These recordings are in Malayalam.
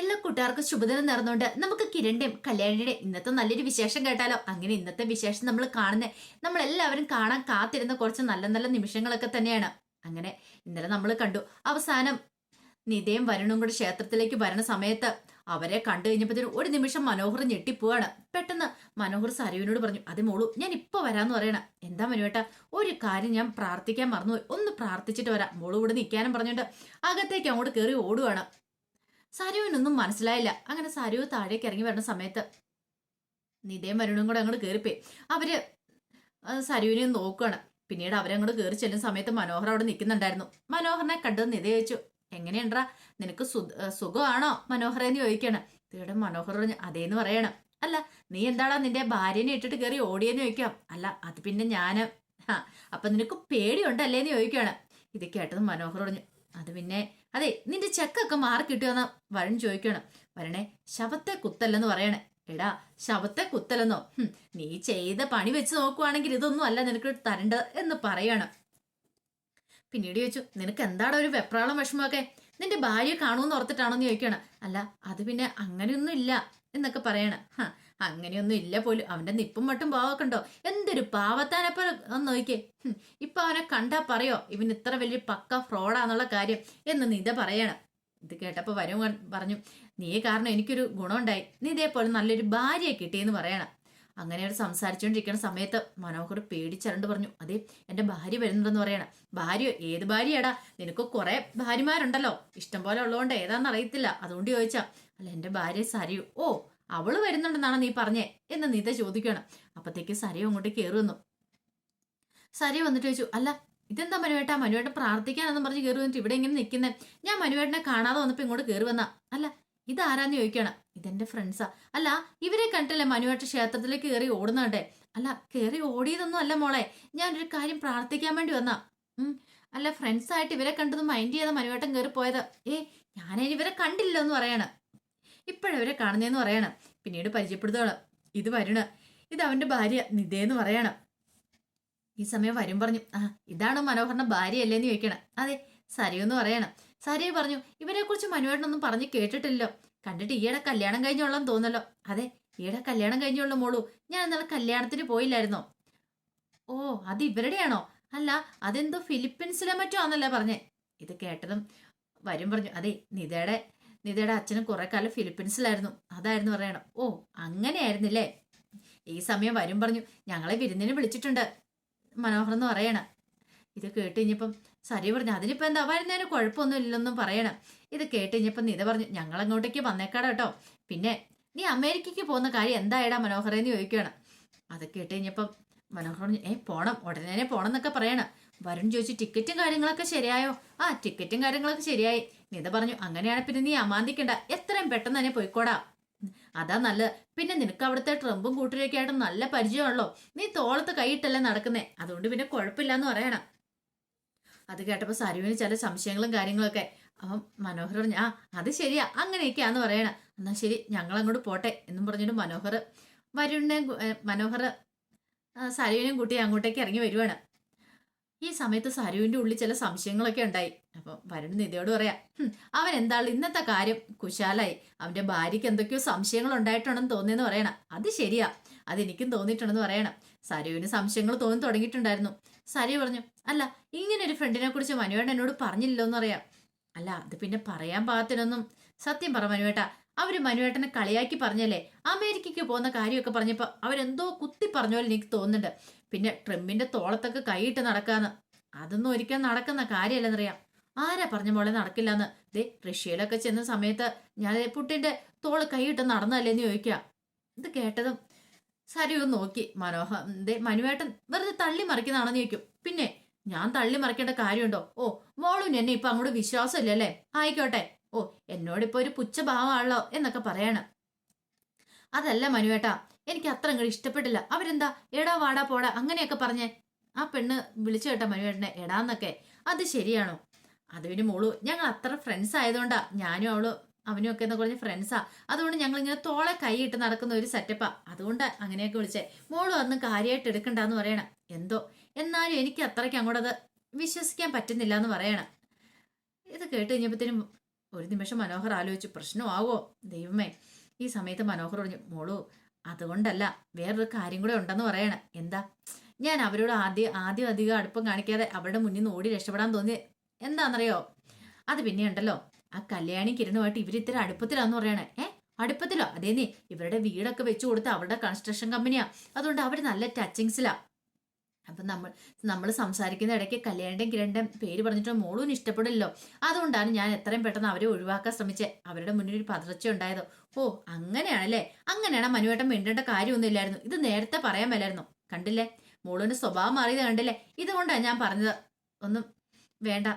എല്ലാ കൂട്ടുകാർക്കും ശുഭദിനം നേർന്നുകൊണ്ട് നമുക്ക് കിരണിന്റെയും കല്യാണിയുടെ ഇന്നത്തെ നല്ലൊരു വിശേഷം കേട്ടാലോ? അങ്ങനെ ഇന്നത്തെ വിശേഷം നമ്മൾ കാണുന്നത് നമ്മൾ എല്ലാവരും കാണാൻ കാത്തിരുന്ന കുറച്ച് നല്ല നല്ല നിമിഷങ്ങളൊക്കെ തന്നെയാണ്. അങ്ങനെ ഇന്നലെ നമ്മൾ കണ്ടു അവസാനം നിതയും വരുണും കൂടെ ക്ഷേത്രത്തിലേക്ക് വരണ സമയത്ത് അവരെ കണ്ടു കഴിഞ്ഞപ്പോഴത്തേനും ഒരു നിമിഷം മനോഹർ ഞെട്ടിപ്പോവാണ്. പെട്ടെന്ന് മനോഹർ സരുവിനോട് പറഞ്ഞു അത് മോളു ഞാൻ ഇപ്പൊ വരാന്ന് പറയണം. എന്താ മനുവേട്ട ഒരു കാര്യം ഞാൻ പ്രാർത്ഥിക്കാൻ മറന്നുപോയി. ഒന്ന് പ്രാർത്ഥിച്ചിട്ട് വരാം. മോളു ഇവിടെ നിൽക്കാനും പറഞ്ഞുകൊണ്ട് അകത്തേക്ക് അങ്ങോട്ട് കയറി ഓടുവാണ്. സരുവിനൊന്നും മനസ്സിലായില്ല. അങ്ങനെ സരു താഴേക്ക് ഇറങ്ങി വരുന്ന സമയത്ത് നിതയും മരുണും കൂടെ അങ്ങോട്ട് കയറിപ്പോയി അവർ സരുവിനെ നോക്കുകയാണ് പിന്നീട് അവരങ്ങോട്ട് കയറി ചെല്ലുന്ന സമയത്ത് മനോഹർ അവിടെ നിൽക്കുന്നുണ്ടായിരുന്നു. മനോഹറിനെ കണ്ടത് നിത ചോദിച്ചു എങ്ങനെയുണ്ടാ? നിനക്ക് സുഖമാണോ? മനോഹർ എന്ന് ചോദിക്കണം തീടെ മനോഹർ പറഞ്ഞു അതേന്ന് പറയണം. അല്ല നീ എന്താടാ നിന്റെ ഭാര്യനെ ഇട്ടിട്ട് കയറി ഓടിയെന്ന് ചോദിക്കാം. അല്ല അത് പിന്നെ ഞാൻ. ആ അപ്പൊ നിനക്ക് പേടിയുണ്ടല്ലേന്ന് ചോദിക്കുകയാണ്. ഇത് കേട്ടത് മനോഹർ പറഞ്ഞു അത് പിന്നെ അതെ നിന്റെ ചെക്കൊക്കെ മാറി കിട്ടുമെന്ന് വരൺ ചോദിക്കണം വരണേ ശവത്തെ കുത്തല്ലെന്ന് പറയണേ. എടാ ശവത്തെ കുത്തലെന്നോ നീ ചെയ്ത പണി വെച്ച് നോക്കുവാണെങ്കിൽ ഇതൊന്നും അല്ല നിനക്ക് തരേണ്ടത് എന്ന് പറയണം. പിന്നീട് ചോദിച്ചു നിനക്ക് എന്താടാ ഒരു വെപ്രാളം വിഷമമൊക്കെ? നിന്റെ ഭാര്യ കാണുമെന്ന് ഓർത്തിട്ടാണോ? എന്ന് ചോദിക്കണം അല്ല അത് പിന്നെ അങ്ങനെയൊന്നും ഇല്ല എന്നൊക്കെ പറയണ. ഹ അങ്ങനെയൊന്നും ഇല്ല പോലും. അവന്റെ നിപ്പും മട്ടും പാവൊക്കെ ഉണ്ടോ? എന്തൊരു പാവത്താനപ്പ ഒന്ന് നോക്കിയേ. ഇപ്പൊ അവനെ കണ്ടാ പറയോ? ഇവൻ ഇത്ര വലിയ പക്ക ഫ്രോഡാന്നുള്ള കാര്യം എന്ന് നീത പറയണം. ഇത് കേട്ടപ്പോ വരും പറഞ്ഞു നീ കാരണം എനിക്കൊരു ഗുണമുണ്ടായി. നീ ഇതേപോലെ നല്ലൊരു ഭാര്യയെ കിട്ടിയെന്ന് പറയണം. അങ്ങനെ അവർ സംസാരിച്ചുകൊണ്ടിരിക്കുന്ന സമയത്ത് മനോഹർ പേടിച്ചരണ്ട് പറഞ്ഞു അതെ എന്റെ ഭാര്യ വരുന്നുണ്ടെന്ന് പറയണം. ഭാര്യ ഏത് ഭാര്യയാടാ? നിനക്ക് കുറെ ഭാര്യമാരുണ്ടല്ലോ. ഇഷ്ടം പോലെ ഉള്ളതുകൊണ്ട് ഏതാണെന്ന് അറിയത്തില്ല അതുകൊണ്ട് ചോദിച്ചാ അല്ല എന്റെ ഭാര്യ സരിയു. ഓ അവൾ വരുന്നുണ്ടെന്നാണ് നീ പറഞ്ഞേ എന്ന് നീത ചോദിക്കണം അപ്പത്തേക്ക് സരയു അങ്ങോട്ട് കയറുന്നു സരയു വന്നിട്ട് ചോദിച്ചു അല്ല ഇതെന്താ മനുവേട്ടാ? മനുവേട്ടൻ പ്രാർത്ഥിക്കാനെന്നും പറഞ്ഞ് കയറി വന്നിട്ട് ഇവിടെ ഇങ്ങനെ നിൽക്കുന്നേ ഞാൻ മനുവേട്ടനെ കാണാതെ വന്നപ്പോൾ ഇങ്ങോട്ട് കയറി വന്നാ. അല്ല ഇതാരാന്ന് ചോദിക്കണം ഇതെന്റെ ഫ്രണ്ട്സാ അല്ല ഇവരെ കണ്ടിട്ടല്ലേ മനുവേട്ട ക്ഷേത്രത്തിലേക്ക് കയറി ഓടുന്നുണ്ടേ അല്ല കയറി ഓടിയതൊന്നും അല്ല മോളെ. ഞാനൊരു കാര്യം പ്രാർത്ഥിക്കാൻ വേണ്ടി വന്നാ. ഉം അല്ല ഫ്രണ്ട്സായിട്ട് ഇവരെ കണ്ടത് മൈൻഡ് ചെയ്ത മനുവേട്ടൻ കയറി പോയത്. ഏ ഞാനതിന് ഇവരെ കണ്ടില്ല എന്ന് പറയണ. ഇപ്പോഴവരെ കാണുന്നതെന്ന് പറയണം. പിന്നീട് പരിചയപ്പെടുത്തോളാം. ഇത് വരുണ്. ഇത് അവന്റെ ഭാര്യ നിതയെന്ന് പറയണം. ഈ സമയം വരും പറഞ്ഞു ആ ഇതാണ് മനോഹറിന്റെ ഭാര്യയല്ലേന്ന് ചോദിക്കണം. അതെ സരിയെന്ന് പറയണം. സരിയ പറഞ്ഞു ഇവരെ കുറിച്ച് മനുവേട്ടനൊന്നും പറഞ്ഞ് കേട്ടിട്ടില്ലല്ലോ. കണ്ടിട്ട് ഈയിടെ കല്യാണം കഴിഞ്ഞോളാം തോന്നല്ലോ. അതെ ഈയിടെ കല്യാണം കഴിഞ്ഞോളൂ മോളൂ. ഞാൻ ഇന്നലെ കല്യാണത്തിന് പോയില്ലായിരുന്നോ? ഓ അത് ഇവരുടെയാണോ? അല്ല അതെന്തോ ഫിലിപ്പീൻസിലെ മറ്റോ ആന്നല്ലേ പറഞ്ഞേ. ഇത് കേട്ടതും വരും പറഞ്ഞു അതെ നിതയുടെ നിതയുടെ അച്ഛനും കുറെ കാലം ഫിലിപ്പീൻസിലായിരുന്നു. അതായിരുന്നു പറയണം. ഓ അങ്ങനെയായിരുന്നില്ലേ? ഈ സമയം വരും പറഞ്ഞു ഞങ്ങളെ വിരുന്നിന് വിളിച്ചിട്ടുണ്ട് മനോഹർ എന്ന് പറയണം. ഇത് കേട്ട് കഴിഞ്ഞപ്പം സരി പറഞ്ഞു അതിനിപ്പോൾ എന്താ? വരുന്നതിന് കുഴപ്പമൊന്നും ഇല്ലെന്നും പറയണം. ഇത് കേട്ട് കഴിഞ്ഞപ്പം നിത പറഞ്ഞു ഞങ്ങൾ അങ്ങോട്ടേക്ക് വന്നേക്കാടാ കേട്ടോ. പിന്നെ നീ അമേരിക്കയ്ക്ക് പോകുന്ന കാര്യം എന്തായടാ മനോഹറേന്ന് ചോദിക്കുകയാണ്. അത് കേട്ട് കഴിഞ്ഞപ്പം മനോഹർ പറഞ്ഞു ഏ പോണം ഉടനെ പോണം എന്നൊക്കെ പറയണം. വരുൺ ചോദിച്ചു ടിക്കറ്റും കാര്യങ്ങളൊക്കെ ശരിയായോ? ആ ടിക്കറ്റും കാര്യങ്ങളൊക്കെ ശരിയായി. നിത പറഞ്ഞു അങ്ങനെയാണ് പിന്നെ നീ അമാന്തിക്കണ്ട. എത്രയും പെട്ടെന്ന് തന്നെ പോയിക്കോടാ. അതാ നല്ലത്. പിന്നെ നിനക്ക് അവിടുത്തെ ട്രംപും കൂട്ടരൊക്കെ ആയിട്ട് നല്ല പരിചയമുള്ളോ നീ തോളത്ത് കൈയിട്ടല്ലേ നടക്കുന്നേ. അതുകൊണ്ട് പിന്നെ കുഴപ്പമില്ല എന്ന് പറയണം. അത് കേട്ടപ്പോൾ സരുവിന് ചില സംശയങ്ങളും കാര്യങ്ങളൊക്കെ. അപ്പം മനോഹർ പറഞ്ഞു ആ അത് ശരിയാ. അങ്ങനെയൊക്കെയാന്ന് പറയണം. എന്നാ ശരി ഞങ്ങൾ അങ്ങോട്ട് പോട്ടെ എന്നും പറഞ്ഞിട്ട് മനോഹർ വരുണിനെ മനോഹർ സരുവിനെയും കൂട്ടി അങ്ങോട്ടേക്ക് ഇറങ്ങി വരുവാണ്. ഈ സമയത്ത് സരുവിന്റെ ഉള്ളിൽ ചില സംശയങ്ങളൊക്കെ ഉണ്ടായി. അപ്പൊ വരുൺ നിധിയോട് പറയാം അവൻ എന്താണ് ഇന്നത്തെ കാര്യം കുശാലായി. അവന്റെ ഭാര്യയ്ക്ക് എന്തൊക്കെയോ സംശയങ്ങൾ ഉണ്ടായിട്ടുണ്ടെന്ന് തോന്നിയെന്ന് പറയണം. അത് ശരിയാ. അതെനിക്കും തോന്നിയിട്ടുണ്ടെന്ന് പറയണം. സരുവിന് സംശയങ്ങൾ തോന്നി തുടങ്ങിയിട്ടുണ്ടായിരുന്നു. സരു പറഞ്ഞു അല്ല ഇങ്ങനെ ഒരു ഫ്രണ്ടിനെ കുറിച്ച് മനുവേട്ട എന്നോട് എന്ന് പറയാം. അല്ല അത് പിന്നെ പറയാൻ പാകത്തിനൊന്നും സത്യം പറ മനുവേട്ട അവർ മനുവേട്ടനെ കളിയാക്കി പറഞ്ഞല്ലേ? അമേരിക്കയ്ക്ക് പോകുന്ന കാര്യമൊക്കെ പറഞ്ഞപ്പോ അവരെന്തോ കുത്തി പറഞ്ഞ പോലെ എനിക്ക് തോന്നുന്നുണ്ട്. പിന്നെ ട്രിമ്മിന്റെ തോളത്തൊക്കെ കൈയിട്ട് നടക്കാന്ന്. അതൊന്നും ഒരിക്കലും നടക്കുന്ന കാര്യമല്ലെന്നറിയാം. ആരാ പറഞ്ഞ പോലെ നടക്കില്ലെന്ന്? ദേ റഷ്യയിലൊക്കെ ചെന്ന സമയത്ത് ഞാൻ പുട്ടിന്റെ തോൾ കൈയിട്ട് നടന്നല്ലേന്ന് ചോദിക്കുക ഇത് കേട്ടതും സരിവ് നോക്കി. മനോഹ ദേ മനുവേട്ടൻ വെറുതെ തള്ളി മറിക്കുന്നതാണെന്ന് ചോദിക്കും. പിന്നെ ഞാൻ തള്ളി മറിക്കേണ്ട കാര്യമുണ്ടോ? ഓ മോളും എന്നെ ഇപ്പൊ അങ്ങോട്ട് വിശ്വാസമില്ലല്ലേ ആയിക്കോട്ടെ. ഓ എന്നോടിപ്പോ ഒരു പുച്ഛഭാവമാണല്ലോ എന്നൊക്കെ പറയണം. അതല്ല മനുവേട്ടാ എനിക്ക് അത്ര അങ്ങോട്ട് ഇഷ്ടപ്പെട്ടില്ല. അവരെന്താ? എടാ വാടാ പോടാ അങ്ങനെയൊക്കെ പറഞ്ഞേ ആ പെണ്ണ് വിളിച്ചു കേട്ട മനുവേട്ടനെ എടാന്നൊക്കെ അത് ശരിയാണോ? അത് പിന്നെ മോളു ഞങ്ങൾ അത്ര ഫ്രണ്ട്സ് ആയതുകൊണ്ടാ ഞാനും അവളും അവനും ഒക്കെ എന്ന് പറഞ്ഞ ഫ്രണ്ട്സാ അതുകൊണ്ട് ഞങ്ങൾ ഇങ്ങനെ തോളെ കൈയിട്ട് നടക്കുന്ന ഒരു സെറ്റപ്പാ അതുകൊണ്ട് അങ്ങനെയൊക്കെ വിളിച്ചേ. മോളും അന്ന് കാര്യമായിട്ട് എടുക്കണ്ടെന്ന് പറയണം. എന്തോ? എന്നാലും എനിക്ക് അത്രയ്ക്ക് അങ്ങോട്ടത് വിശ്വസിക്കാൻ പറ്റുന്നില്ല എന്ന് പറയണം. ഇത് കേട്ട് കഴിഞ്ഞപ്പോഴത്തേനും ഒരു നിമിഷം മനോഹർ ആലോചിച്ചു. പ്രശ്നമാവോ? ദൈവമേ. ഈ സമയത്ത് മനോഹർ പറഞ്ഞു മോളു അതുകൊണ്ടല്ല വേറൊരു കാര്യം കൂടെ ഉണ്ടെന്ന് പറയണേ. എന്താ? ഞാൻ അവരോട് ആദ്യം ആദ്യം അധികം അടുപ്പം കാണിക്കാതെ അവരുടെ മുന്നിൽ നിന്ന് ഓടി രക്ഷപ്പെടാൻ തോന്നി എന്താണെന്നറിയോ? അത് പിന്നെ ഉണ്ടല്ലോ ആ കല്യാണി കിരണുമായിട്ട് ഇവർ ഇത്ര അടുപ്പത്തിലാന്ന് പറയണേ. ഏ? അടുപ്പത്തിലോ? നീ ഇവരുടെ വീടൊക്കെ വെച്ചു കൊടുത്ത് അവരുടെ കൺസ്ട്രക്ഷൻ കമ്പനിയാ അതുകൊണ്ട് അവർ നല്ല ടച്ചിങ്സിലാ അപ്പം നമ്മൾ നമ്മൾ സംസാരിക്കുന്ന ഇടയ്ക്ക് കല്യാണിന്റെയും കിരണിന്റെയും പേര് പറഞ്ഞിട്ട് മോളും ഇഷ്ടപ്പെടില്ലല്ലോ. അതുകൊണ്ടാണ് ഞാൻ എത്രയും പെട്ടെന്ന് അവരെ ഒഴിവാക്കാൻ ശ്രമിച്ചത് അവരുടെ മുന്നിൽ ഒരു പതർച്ച ഉണ്ടായത്. ഓ അങ്ങനെയാണല്ലേ? അങ്ങനെയാണ് മനുവേട്ടൻ മിണ്ടേണ്ട കാര്യമൊന്നുമില്ലായിരുന്നു ഇത് നേരത്തെ പറയാൻ മേലായിരുന്നു. കണ്ടില്ലേ? മോളൂന്റെ സ്വഭാവം മാറിയത് കണ്ടില്ലേ? ഇതുകൊണ്ടാണ് ഞാൻ പറഞ്ഞത്. ഒന്നും വേണ്ട.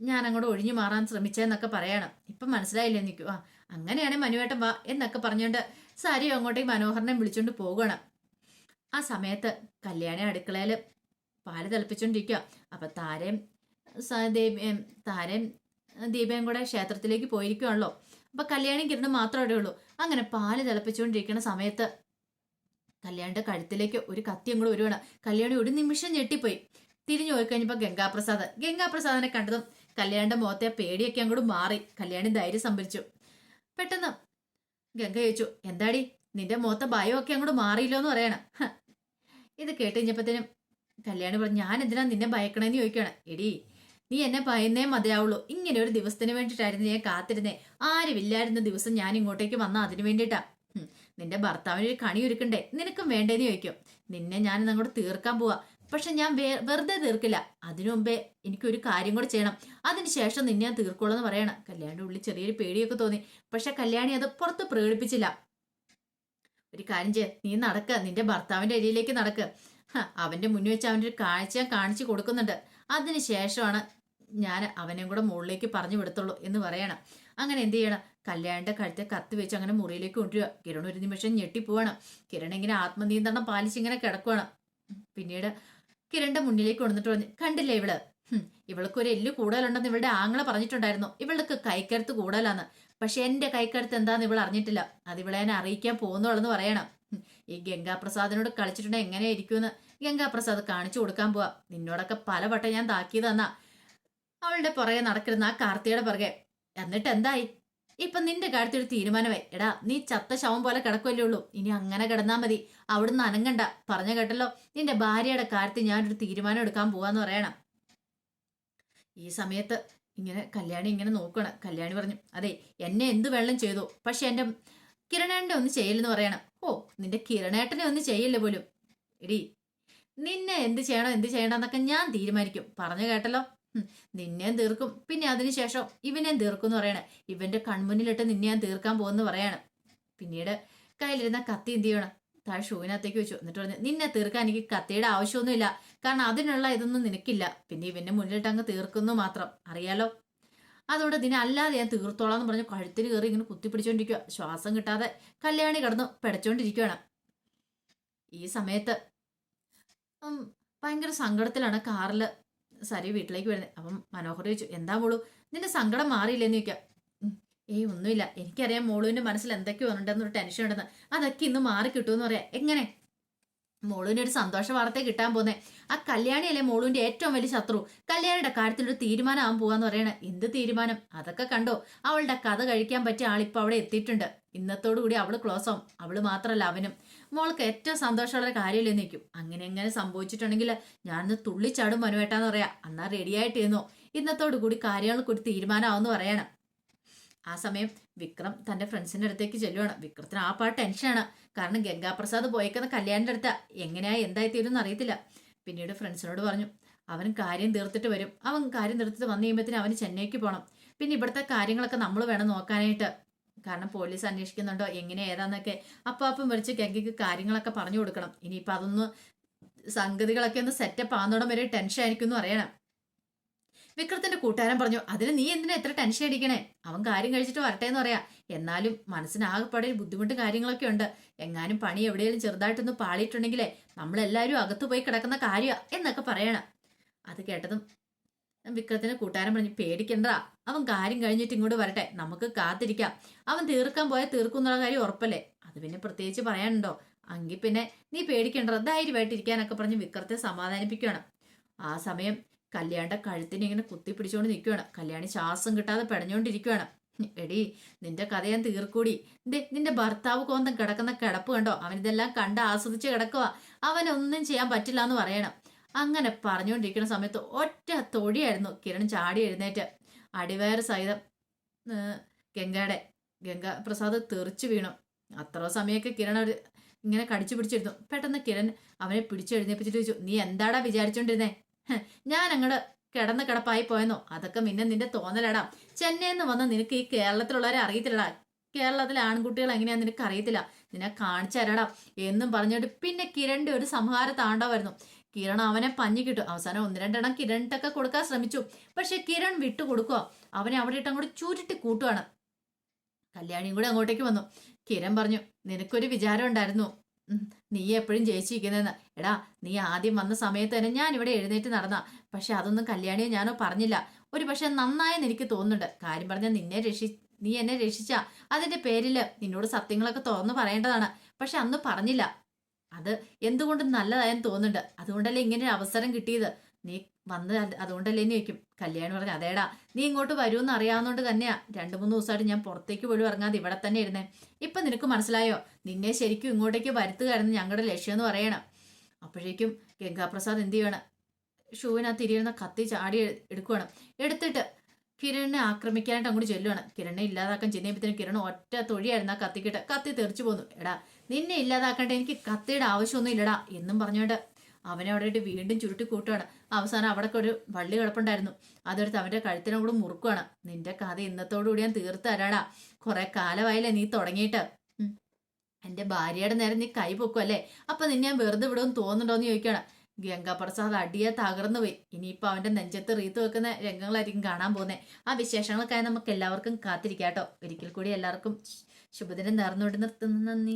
ഞാൻ അങ്ങോട്ട് ഒഴിഞ്ഞു മാറാൻ ശ്രമിച്ചതെന്നൊക്കെ പറയണം. ഇപ്പം മനസ്സിലായില്ലേ നിൽക്കൂ ആ അങ്ങനെയാണ് മനുവേട്ടൻ വാ എന്നൊക്കെ പറഞ്ഞുകൊണ്ട് സാരി അങ്ങോട്ടേക്ക് മനോഹരനെ വിളിച്ചുകൊണ്ട് പോകണം. ആ സമയത്ത് കല്യാണി അടുക്കളയിൽ പാൽ തിളപ്പിച്ചോണ്ടിരിക്കുക അപ്പൊ താരയും ദേവിയും താരയും ദീപയും കൂടെ ക്ഷേത്രത്തിലേക്ക് പോയിരിക്കുവാണല്ലോ. അപ്പൊ കല്യാണി കിരണം മാത്രം അവിടെ ഉള്ളൂ. അങ്ങനെ പാൽ തിളപ്പിച്ചുകൊണ്ടിരിക്കുന്ന സമയത്ത് കല്യാണിന്റെ കഴുത്തിലേക്ക് ഒരു കത്തിയും കൂടെ വരുവാണ്. കല്യാണി ഒരു നിമിഷം ഞെട്ടിപ്പോയി. തിരിഞ്ഞു പോയി കഴിഞ്ഞപ്പോ ഗംഗാപ്രസാദ്. ഗംഗാപ്രസാദിനെ കണ്ടതും കല്യാണിന്റെ മുഖത്തെ പേടിയൊക്കെ അങ്ങോട്ട് മാറി. കല്യാണി ധൈര്യം സംഭരിച്ചു. പെട്ടെന്ന് ഗംഗ ചോദിച്ചു എന്താടി? നിന്റെ മുഖത്തെ ഭയമൊക്കെ അങ്ങോട്ട് മാറിയില്ലോ എന്ന് പറയണം ഇത് കേട്ട് കഴിഞ്ഞപ്പത്തേനും കല്യാണി പറഞ്ഞു ഞാൻ എന്തിനാ നിന്നെ ഭയക്കണേന്ന് ചോദിക്കണം എടി നീ എന്നെ ഭയന്നേ മതിയാവുള്ളൂ. ഇങ്ങനെ ഒരു ദിവസത്തിന് വേണ്ടിയിട്ടായിരുന്നു ഞാൻ കാത്തിരുന്നേ. ആരുമില്ലായിരുന്ന ദിവസം ഞാൻ ഇങ്ങോട്ടേക്ക് വന്ന അതിനു വേണ്ടിയിട്ടാ. നിന്റെ ഭർത്താവിന് ഒരു കണി ഒരുക്കണ്ടേ? നിനക്കും വേണ്ടേന്ന് ചോദിക്കും. നിന്നെ ഞാൻ അങ്ങോട്ട് തീർക്കാൻ പോവാ. പക്ഷെ ഞാൻ വെറുതെ തീർക്കില്ല. അതിനു മുമ്പേ എനിക്കൊരു കാര്യം കൂടെ ചെയ്യണം. അതിനുശേഷം നിന്നെ ഞാൻ തീർക്കോളെന്ന് പറയണം. കല്യാണിയുടെ ഉള്ളിൽ ചെറിയൊരു പേടിയൊക്കെ തോന്നി. പക്ഷെ കല്യാണി അത് പുറത്ത് പ്രകടിപ്പിച്ചില്ല. ഒരു കാര്യം ചെയ്യ. നീ നടക്ക. നിന്റെ ഭർത്താവിന്റെ അരിയിലേക്ക് നടക്ക്. അവന്റെ മുന്നിൽ വെച്ച് അവന്റെ ഒരു കാഴ്ച കാണിച്ചു കൊടുക്കുന്നുണ്ട്. അതിന് ശേഷമാണ് ഞാൻ അവനെയും കൂടെ മുകളിലേക്ക് പറഞ്ഞു വിടത്തുള്ളൂ എന്ന് പറയണം. അങ്ങനെ എന്ത് ചെയ്യണം? കല്യാണിന്റെ കഴുത്തെ കത്തി വെച്ച് അങ്ങനെ മുറിയിലേക്ക് കൊണ്ടുവരിക. കിരൺ ഒരു നിമിഷം ഞെട്ടിപ്പോവാണ് കിരൺ ഇങ്ങനെ ആത്മനിയന്ത്രണം പാലിച്ച് ഇങ്ങനെ കിടക്കുവാണ്. പിന്നീട് കിരണിന്റെ മുന്നിലേക്ക് കൊണ്ടുവന്നിട്ട് പറഞ്ഞു കണ്ടില്ലേ ഇവൾ? ഇവൾക്ക് ഒരു എല്ല് കൂടുതലുണ്ടെന്ന് ഇവളുടെ ആങ്ങളെ പറഞ്ഞിട്ടുണ്ടായിരുന്നു. ഇവൾക്ക് കൈക്കരുത്ത് കൂടുതലാണ് പക്ഷെ എന്റെ കൈക്കരുത്ത് എന്താന്ന് ഇവൾ അറിഞ്ഞിട്ടില്ല. അത് ഇവളെ അറിയിക്കാൻ പോകുന്നുള്ളെന്ന് പറയണം. ഈ ഗംഗാപ്രസാദിനോട് കളിച്ചിട്ടുണ്ടെങ്കിൽ എങ്ങനെയായിരിക്കുമെന്ന് ഗംഗാപ്രസാദ് കാണിച്ചു കൊടുക്കാൻ പോവാ. നിന്നോടൊക്കെ പല വട്ടം ഞാൻ താക്കി തന്നാ അവളുടെ പുറകെ നടക്കുന്ന ആ കാർത്തിയുടെ പുറകെ. എന്നിട്ട് എന്തായി? ഇപ്പൊ നിന്റെ കാര്യത്തിൽ ഒരു തീരുമാനമായി. എടാ നീ ചത്ത ശവം പോലെ കിടക്കുമല്ലേ ഉള്ളൂ. ഇനി അങ്ങനെ കിടന്നാ മതി. അവിടുന്ന് അനങ്ങണ്ട. പറഞ്ഞ കേട്ടല്ലോ? നിന്റെ ഭാര്യയുടെ കാര്യത്തിൽ ഞാനൊരു തീരുമാനം എടുക്കാൻ പോവാന്ന് പറയണം. ഈ സമയത്ത് ഇങ്ങനെ കല്യാണി ഇങ്ങനെ നോക്കണം കല്യാണി പറഞ്ഞു അതെ എന്നെ എന്ത് വെള്ളം ചെയ്തു? പക്ഷെ എന്റെ കിരണേട്ടനെ ഒന്ന് ചെയ്യില്ലെന്ന് പറയണം. ഓ നിന്റെ കിരണേട്ടനെ ഒന്ന് ചെയ്യില്ല പോലും? എടി നിന്നെ എന്ത് ചെയ്യണോ എന്ത് ചെയ്യണമെന്നൊക്കെ ഞാൻ തീരുമാനിക്കും. പറഞ്ഞു കേട്ടല്ലോ? നിന്നെയും തീർക്കും. പിന്നെ അതിനുശേഷം ഇവനെയും തീർക്കും എന്ന് പറയണേ. ഇവന്റെ കൺമുന്നിലിട്ട് നിന്നെ ഞാൻ തീർക്കാൻ പോകുന്നു പറയാണ്. പിന്നീട് കയ്യിലിരുന്ന കത്തി എന്ത് ചെയ്യണം? താഴെ ഷൂവിനകത്തേക്ക് വെച്ചു. എന്നിട്ട് പറഞ്ഞു നിന്നെ തീർക്കാൻ എനിക്ക് കത്തിയുടെ ആവശ്യമൊന്നുമില്ല. കാരണം അതിനുള്ള ഇതൊന്നും നിനക്കില്ല. പിന്നെ ഇവന്റെ മുന്നിലിട്ട് അങ്ങ് തീർക്കുന്നു മാത്രം. അറിയാലോ? അതുകൊണ്ട് ഇതിനെ അല്ലാതെ ഞാൻ തീർത്തോളാം എന്ന് പറഞ്ഞ് കഴുത്തിൽ കയറി ഇങ്ങനെ കുത്തിപ്പിടിച്ചോണ്ടിരിക്കുക ശ്വാസം കിട്ടാതെ കല്യാണി കിടന്ന് പിടച്ചോണ്ടിരിക്കുകയാണ് ഈ സമയത്ത് ഭയങ്കര സങ്കടത്തിലാണ് കാറിൽ സരി വീട്ടിലേക്ക് വരുന്നത് അപ്പം മനോഹർ ചോദിച്ചു എന്താ മോളു? നിന്റെ സങ്കടം മാറിയില്ലെന്ന് ചോദിക്കാം. ഏയ് ഒന്നുമില്ല. എനിക്കറിയാം മോളുവിന്റെ മനസ്സിൽ എന്തൊക്കെ വന്നിട്ടുണ്ടെന്നൊരു ടെൻഷൻ ഉണ്ടെന്ന് അതൊക്കെ ഇന്ന് മാറി കിട്ടുമെന്ന് പറയാം. എങ്ങനെ? മോളുവിന് ഒരു സന്തോഷ വാർത്ത കിട്ടാൻ പോന്നെ. ആ കല്യാണിയല്ലേ മോളുവിന്റെ ഏറ്റവും വലിയ ശത്രു. കല്യാണിയുടെ കാര്യത്തിൽ ഒരു തീരുമാനം ആവാൻ പോവാന്ന് പറയണ. എന്ത് തീരുമാനം? അതൊക്കെ കണ്ടോ? അവളുടെ കഥ കഴിക്കാൻ പറ്റിയ ആളിപ്പോ അവിടെ എത്തിയിട്ടുണ്ട്. ഇന്നത്തോടു കൂടി അവൾ ക്ലോസ് ആവും. അവൾ മാത്രല്ല അവനും. മോൾക്ക് ഏറ്റവും സന്തോഷമുള്ള കാര്യമില്ലേ നിൽക്കും അങ്ങനെ എങ്ങനെ സംഭവിച്ചിട്ടുണ്ടെങ്കിൽ ഞാനൊന്ന് തുള്ളിച്ചാടും മനുവേട്ടാന്ന് പറയാ. എന്നാ റെഡിയായിട്ടിരുന്നു ഇന്നത്തോടു കൂടി കാര്യങ്ങൾക്ക് ഒരു തീരുമാനമാവെന്ന് പറയണം. ആ സമയം വിക്രം തന്റെ ഫ്രണ്ട്സിന്റെ അടുത്തേക്ക് ചെല്ലുവാണ്. വിക്രത്തിന് ആ പാട്ട് ടെൻഷനാണ് കാരണം ഗംഗാപ്രസാദ് പോയേക്കുന്ന കല്യാണിന്റെ അടുത്ത. എങ്ങനെയാ എന്തായി തീരുമെന്ന് അറിയത്തില്ല. പിന്നീട് ഫ്രണ്ട്സിനോട് പറഞ്ഞു അവൻ കാര്യം തീർത്തിട്ട് വരും. അവൻ കാര്യം തീർത്തിട്ട് വന്നു കഴിയുമ്പോഴത്തേന് അവന് ചെന്നൈക്ക് പോകണം പിന്നെ ഇവിടുത്തെ കാര്യങ്ങളൊക്കെ നമ്മൾ വേണം നോക്കാനായിട്ട്. കാരണം പോലീസ് അന്വേഷിക്കുന്നുണ്ടോ എങ്ങനെ ഏതാന്നൊക്കെ അപ്പം അപ്പം വിളിച്ച് ഗംഗയ്ക്ക് കാര്യങ്ങളൊക്കെ പറഞ്ഞു കൊടുക്കണം. ഇനിയിപ്പോൾ അതൊന്ന് സംഗതികളൊക്കെ ഒന്ന് സെറ്റപ്പ് ആകുന്നോടം വരെ ടെൻഷൻ ആയിരിക്കും എന്ന് അറിയണം വിക്രത്തിന്റെ കൂട്ടുകാരൻ പറഞ്ഞു അതിന് നീ എന്തിനാ എത്ര ടെൻഷൻ അടിക്കണേ? അവൻ കാര്യം കഴിച്ചിട്ട് വരട്ടെ എന്ന് പറയാ. എന്നാലും മനസ്സിനാകെപ്പാടെ ബുദ്ധിമുട്ടും കാര്യങ്ങളൊക്കെ ഉണ്ട്. എങ്ങാനും പണി എവിടെയെങ്കിലും ചെറുതായിട്ടൊന്ന് പാളിയിട്ടുണ്ടെങ്കിലേ നമ്മളെല്ലാവരും അകത്തു പോയി കിടക്കുന്ന കാര്യമാ എന്നൊക്കെ പറയണം. അത് കേട്ടതും വിക്രത്തിന്റെ കൂട്ടുകാരൻ പറഞ്ഞു പേടിക്കണ്ട. അവൻ കാര്യം കഴിഞ്ഞിട്ട് ഇങ്ങോട്ട് വരട്ടെ. നമുക്ക് കാത്തിരിക്കാം. അവൻ തീർക്കാൻ പോയാൽ തീർക്കും എന്നുള്ള കാര്യം ഉറപ്പല്ലേ? അത് പിന്നെ പ്രത്യേകിച്ച് പറയാനുണ്ടോ? അങ്കിൽ പിന്നെ നീ പേടിക്കണ്ട. ധൈര്യമായിട്ടിരിക്കാനൊക്കെ പറഞ്ഞ് വിക്രത്തെ സമാധാനിപ്പിക്കുകയാണ് ആ സമയം കല്യാണിന്റെ കഴുത്തിന് ഇങ്ങനെ കുത്തി പിടിച്ചുകൊണ്ട് നിൽക്കുകയാണ് കല്യാണി ശ്വാസം കിട്ടാതെ പെടഞ്ഞുകൊണ്ടിരിക്കുകയാണ് എടി നിന്റെ കഥ ഞാൻ തീർക്കൂടി. ദേ നിന്റെ ഭർത്താവ് കോന്തം കിടക്കുന്ന കിടപ്പ് കണ്ടോ? അവൻ ഇതെല്ലാം കണ്ട് ആസ്വദിച്ച് കിടക്കുക അവനൊന്നും ചെയ്യാൻ പറ്റില്ല എന്ന് പറയണം. അങ്ങനെ പറഞ്ഞുകൊണ്ടിരിക്കുന്ന സമയത്ത് ഒറ്റ തൊഴിയായിരുന്നു കിരൺ ചാടി എഴുന്നേറ്റ്. അടിവയറ് സഹിതം ഗംഗയുടെ ഗംഗ പ്രസാദ് തെറിച്ചു വീണു. അത്ര സമയമൊക്കെ കിരൺ ഇങ്ങനെ കടിച്ചു പിടിച്ചിരുന്നു. പെട്ടെന്ന് കിരൺ അവനെ പിടിച്ചെഴുന്നേപ്പിച്ചിട്ട് ചോദിച്ചു നീ എന്താടാ വിചാരിച്ചോണ്ടിരുന്നേ? "ഹ്, ഞാൻ അങ്ങട് കിടന്ന് കിടപ്പായി പോയെന്നോ? അതൊക്കെ പിന്നെ നിന്റെ തോന്നലടാ. ചെന്നൈയിൽ വന്ന നിനക്ക് ഈ കേരളത്തിലുള്ളവരെ അറിയത്തില്ലടാ. കേരളത്തിലെ ആൺകുട്ടികൾ എങ്ങനെയാ നിനക്ക് അറിയത്തില്ല. നിന്നെ കാണിച്ചു എന്നും പറഞ്ഞിട്ട് പിന്നെ കിരണിന്റെ ഒരു സംഹാര താണ്ടവായിരുന്നു കിരൺ അവനെ പഞ്ഞു കിട്ടും. അവസാനം ഒന്ന് രണ്ടെണ്ണം കിരണിട്ടൊക്കെ കൊടുക്കാൻ ശ്രമിച്ചു. പക്ഷെ കിരൺ വിട്ടു കൊടുക്കുക അവനെ അവിടെ ഇട്ട് അങ്ങോട്ട് ചുരുട്ടി കൂട്ടുവാണ്. കല്യാണിയും കൂടെ അങ്ങോട്ടേക്ക് വന്നു. കിരൺ പറഞ്ഞു നിനക്കൊരു വിചാരം ഉണ്ടായിരുന്നു. നീ എപ്പോഴും ജയിച്ചിരിക്കുന്നതെന്ന്. എടാ നീ ആദ്യം വന്ന സമയത്ത് തന്നെ ഞാൻ ഇവിടെ എഴുന്നേറ്റ് നടന്ന. പക്ഷെ അതൊന്നും കല്യാണിയെ ഞാനോ പറഞ്ഞില്ല. ഒരു പക്ഷെ നന്നായെന്ന് എനിക്ക് തോന്നുന്നുണ്ട്. കാര്യം പറഞ്ഞാൽ നിന്നെ രക്ഷി നീ എന്നെ രക്ഷിച്ച. അതിന്റെ പേരിൽ നിന്നോട് സത്യങ്ങളൊക്കെ തുറന്നു പറയേണ്ടതാണ്. പക്ഷെ അന്ന് പറഞ്ഞില്ല. അത് എന്തുകൊണ്ടും നല്ലതായെന്ന് തോന്നുന്നുണ്ട്. അതുകൊണ്ടല്ലേ ഇങ്ങനെ ഒരു അവസരം കിട്ടിയത്? നീ വന്ന് അത് അതുകൊണ്ടല്ലേ നീ വയ്ക്കും. കല്യാണി പറഞ്ഞു അതേടാ നീ ഇങ്ങോട്ട് വരുമെന്ന് അറിയാവുന്നതുകൊണ്ട് തന്നെയാ. രണ്ടു മൂന്ന് ദിവസമായിട്ട് ഞാൻ പുറത്തേക്ക് പോലും ഇറങ്ങാതെ ഇവിടെ തന്നെ ഇരുന്നേ. ഇപ്പം നിനക്ക് മനസ്സിലായോ? നിന്നെ ശരിക്കും ഇങ്ങോട്ടേക്ക് വരുത്തുകയായിരുന്നു ഞങ്ങളുടെ ലക്ഷ്യം എന്ന് പറയണം. അപ്പോഴേക്കും ഗംഗാപ്രസാദ് എന്ത് ചെയ്യണം? ഷൂവിനകത്ത് ഇരിയുന്ന കത്തി ചാടി എടുക്കുകയാണ് എടുത്തിട്ട് കിരണിനെ ആക്രമിക്കാനായിട്ട് അങ്ങോട്ട് ചെല്ലുവാണ്. കിരണിനെ ഇല്ലാതാക്കാൻ ചെന്നപ്പോഴത്തേനും കിരൺ ഒറ്റ തൊഴിയായിരുന്നു ആ കത്തിക്കിട്ട്. കത്തി തെറിച്ചു പോന്നു. എടാ നിന്നെ ഇല്ലാതാക്കേണ്ട എനിക്ക് കത്തിയുടെ ആവശ്യമൊന്നും ഇല്ലടാ എന്നും പറഞ്ഞുകൊണ്ട് അവനെ അവിടെ ഇട്ട് വീണ്ടും ചുരുട്ടി കൂട്ടുകയാണ് അവസാനം അവിടെ ഒരു വള്ളി കിടപ്പുണ്ടായിരുന്നു. അതെടുത്ത് അവന്റെ കഴുത്തിനും കൂടെ മുറുക്കുവാണ്. നിന്റെ കഥ ഇന്നത്തോടുകൂടി ഞാൻ തീർത്ത് തരാടാ. കുറെ കാലമായില്ലേ നീ തുടങ്ങിയിട്ട്. എന്റെ ഭാര്യയുടെ നേരെ നീ കൈ പൊക്കുമല്ലേ അപ്പൊ നിന്നെ ഞാൻ വെറുതെ വിടുമെന്ന് തോന്നുന്നുണ്ടോയെന്ന് ചോദിക്കുകയാണ്. ഗംഗാപ്രസാദ് അടിയെ തകർന്നു പോയി. ഇനിയിപ്പോൾ അവന്റെ നെഞ്ചത്ത് റീത്ത് വെക്കുന്ന രംഗങ്ങളായിരിക്കും കാണാൻ പോകുന്നത് ആ വിശേഷങ്ങൾക്കായി നമുക്ക് എല്ലാവർക്കും കാത്തിരിക്കാം കേട്ടോ. ഒരിക്കൽ കൂടി എല്ലാവർക്കും ശുഭദിനം നേർന്നുകൊണ്ട് നിർത്തുന്നു. നന്ദി.